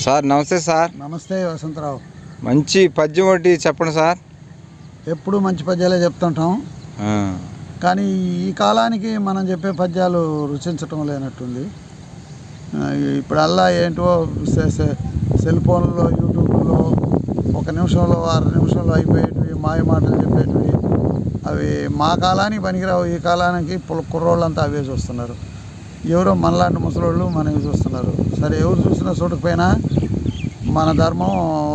Sir నమస్తే sir. నమస్తే వసంతరావు. మంచి పద్యం ఒకటి చెప్పండి సార్. ఎప్పుడు మంచి పద్యాలే చెప్తుంటాం. కానీ ఈ కాలానికి మనం చెప్పే పద్యాలు రుచించటం లేనట్టుంది. ఆ, ఇప్పుడల్లా ఏంటో సెల్ ఫోన్లో యూట్యూబ్లో ఒక నిమిషంలో అర నిమిషంలో అయిపోయేటివి మాయ మాటలు చెప్పేటివి అవి మా కాలానికి పనికిరావు ఈ కాలానికి పుల కుర్రోళ్ళంతా అవే చూస్తున్నారు. ఎవరో మనలాంటి ముసలోళ్ళు మనవి చూస్తున్నారు. సరే ఎవరు చూసినా చూడకపోయినా మన ధర్మం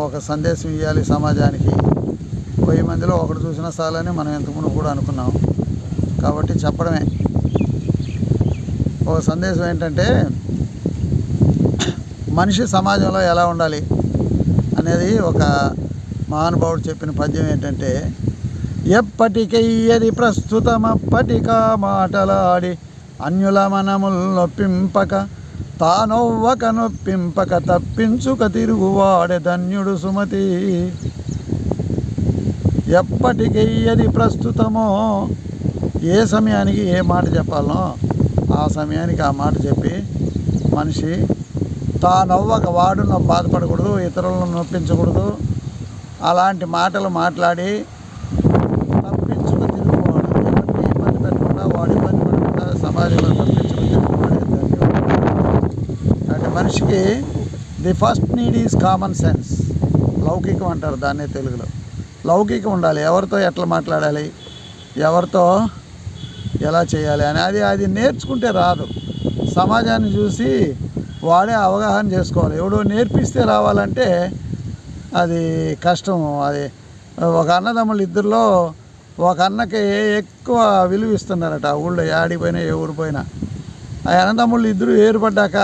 ఒక సందేశం ఇవ్వాలి సమాజానికి. వెయ్యి మందిలో ఒకటి చూసినా చాలని మనం ఇంతకుముందు కూడా అనుకున్నాం. కాబట్టి చెప్పడమే. ఒక సందేశం ఏంటంటే మనిషి సమాజంలో ఎలా ఉండాలి అనేది ఒక మహానుభావుడు చెప్పిన పద్యం ఏంటంటే ఎప్పటికయ్యది ప్రస్తుతమప్పటికా మాటలాడి అన్యుల మనముల్ నొప్పింపక తానొవ్వక నొప్పింపక తప్పించుక తిరుగువాడే ధన్యుడు సుమతి. ఎప్పటికయ్యది ప్రస్తుతమో ఏ సమయానికి ఏ మాట చెప్పాలనో ఆ సమయానికి ఆ మాట చెప్పి మనిషి తానవ్వక వాడు నవ్వు బాధపడకూడదు ఇతరులను నొప్పించకూడదు అలాంటి మాటలు మాట్లాడి తప్పించుకు తిరుగువాడు ఎవరిని ఇబ్బంది పెట్టకుండా వాడు ఇబ్బంది పడకుండా సమాజంలో తప్పించుకు తిరుగువాడు అంటే మనిషికి the first need is common sense. లౌకికం అంటారు దాన్నే తెలుగులో. లౌకికం ఉండాలి. ఎవరితో ఎట్లా మాట్లాడాలి? ఎవరితో ఎలా చేయాలి అని. అది అది నేర్చుకుంటే రాదు. సమాజాన్ని చూసి వాడే అవగాహన చేసుకోవాలి. ఎవడో నేర్పిస్తే రావాలంటే అది కష్టం. అది ఒక అన్నదమ్ములు ఇద్దరిలో ఒక అన్నకి ఎక్కువ విలువ ఇస్తున్నారట ఊళ్ళో యాడిపోయినా ఏ ఊరిపోయినా ఆ అన్నదమ్ముళ్ళు ఇద్దరు ఏర్పడ్డాక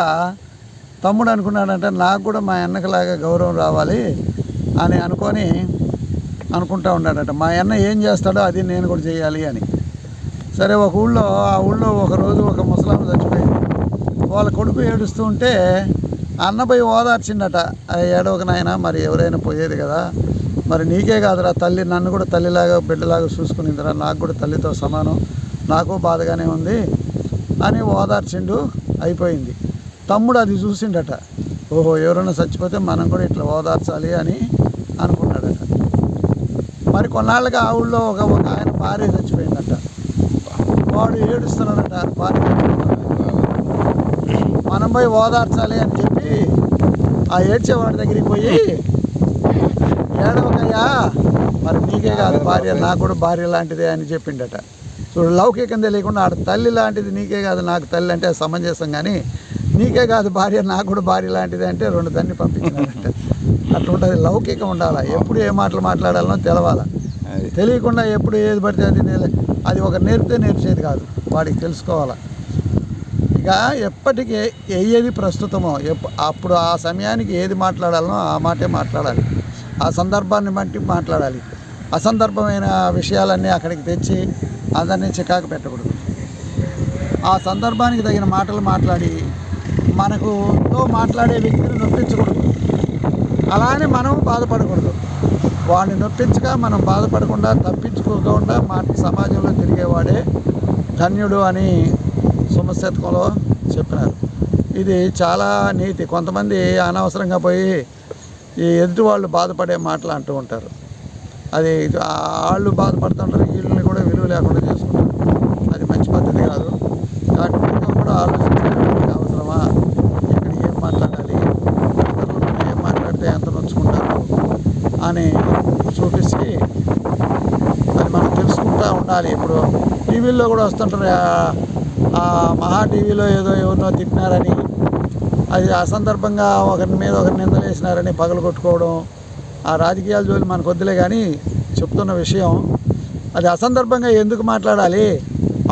తమ్ముడు అనుకున్నాడంటే నాకు కూడా మా అన్నకిలాగా గౌరవం రావాలి అని అనుకొని అనుకుంటా ఉన్నాడట. మా అన్న ఏం చేస్తాడో అది నేను కూడా చేయాలి అని. సరే ఒక ఊళ్ళో ఆ ఊళ్ళో ఒక రోజు ఒక ముసలాం చచ్చిపోయింది. వాళ్ళ కొడుకు ఏడుస్తూ ఉంటే అన్న పోయి ఓదార్చిండట. "ఆ, ఏడవక నాయన మరి ఎవరైనా పోయేది కదా. మరి నీకే కాదురా తల్లి నన్ను కూడా తల్లిలాగా బిడ్డలాగా చూసుకునిందిరా. నాకు కూడా తల్లితో సమానం. నాకు బాధగానే ఉంది అని ఓదార్చిండు అయిపోయింది. తమ్ముడు అది చూసిండట. ఓహో ఎవరైనా చచ్చిపోతే మనం కూడా ఇట్లా ఓదార్చాలి అని అనుకున్నాడట. మరి కొన్నాళ్ళుగా ఆ ఊళ్ళో ఒక ఒక ఆయన భార్య చచ్చిపోయిందట. వాడు ఏడుస్తున్నాడట భార్య మనం పోయి ఓదార్చాలి అని చెప్పి ఆ ఏడ్చేవాడి దగ్గరికి పోయి ఏడవకయ్యా మరి నీకే కాదు భార్య నాకు కూడా భార్య లాంటిదే అని చెప్పిండట. చూడు లౌకికం తెలియకుండా ఆడ తల్లి లాంటిది నీకే కాదు నాకు తల్లి అంటే సమంజసం కానీ నీకే కాదు భార్య నాకు కూడా భార్య లాంటిది అంటే రెండు తన్ని పంపించినాడంట అట్లా ఉంటుంది లౌకికం ఉండాలి? ఎప్పుడు ఏ మాటలు మాట్లాడాలనో తెలవాలా? తెలియకుండా ఎప్పుడు ఏది పడితే అది అది ఒక నేర్పితే నేర్చేది కాదు వాడికి తెలుసుకోవాలా? ఇక ఎప్పటికీ ఏది ప్రస్తుతమో అప్పుడు ఆ సమయానికి ఏది మాట్లాడాలనో ఆ మాటే మాట్లాడాలి. ఆ సందర్భాన్ని బట్టి మాట్లాడాలి. అసందర్భమైన విషయాలన్నీ అక్కడికి తెచ్చి అందరినీ చికాకు పెట్టకూడదు. ఆ సందర్భానికి తగిన మాటలు మాట్లాడి మనకుతో మాట్లాడే వ్యక్తిని నొప్పించకూడదు. అలానే మనం బాధపడకూడదు. వాడిని నొప్పించక మనం బాధపడకుండా తప్పించుకోకుండా మా సమాజంలో తిరిగేవాడే ధన్యుడు అని సుమశతకంలో చెప్పినారు. ఇది చాలా నీతి. కొంతమంది అనవసరంగా పోయి ఈ ఎదుటి వాళ్ళు బాధపడే మాటలు అంటూ ఉంటారు. అది వాళ్ళు బాధపడుతుంటారు వీళ్ళని కూడా విలువ లేకుండా చేస్తారు అది మంచి పద్ధతి కాదు కాబట్టి మనం కూడా ఆలోచించాలి అవసరమా ఇక్కడ ఏం మాట్లాడాలి ఇతరులు మనం ఏం మాట్లాడితే ఎంత నొచ్చుకుంటారు అని చూపించి అది మనం తెలుసుకుంటూ ఉండాలి. ఇప్పుడు టీవీల్లో కూడా వస్తుంటారు. మహా టీవీలో ఏదో ఎవరినో తిట్టినారని అది అసందర్భంగా ఒకరి మీద ఒకరి నిందలు వేసినారని పగలు కొట్టుకోవడం ఆ రాజకీయాల జోలి మనకు వద్దులే కానీ చెప్తున్న విషయం అది అసందర్భంగా ఎందుకు మాట్లాడాలి?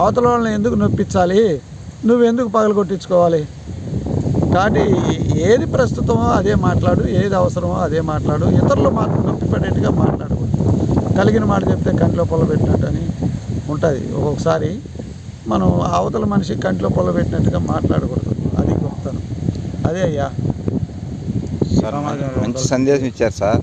అవతల వాళ్ళని ఎందుకు నొప్పించాలి? నువ్వెందుకు పగలు కొట్టించుకోవాలి? కాబట్టి ఏది ప్రస్తుతమో అదే మాట్లాడు ఏది అవసరమో అదే మాట్లాడు. ఇతరులు మాత్రం నొప్పి పడేట్టుగా మాట్లాడకూడదు. కలిగిన మాట చెప్తే కంట్లో పొలబెట్టినట్టు అని ఉంటుంది. ఒక్కొక్కసారి మనం అవతల మనిషి కంట్లో పొల పెట్టినట్టుగా మాట్లాడకూడదు. అది గొప్పతనం. అదే అయ్యా. సార్ మంచి సందేశం ఇచ్చారు సార్.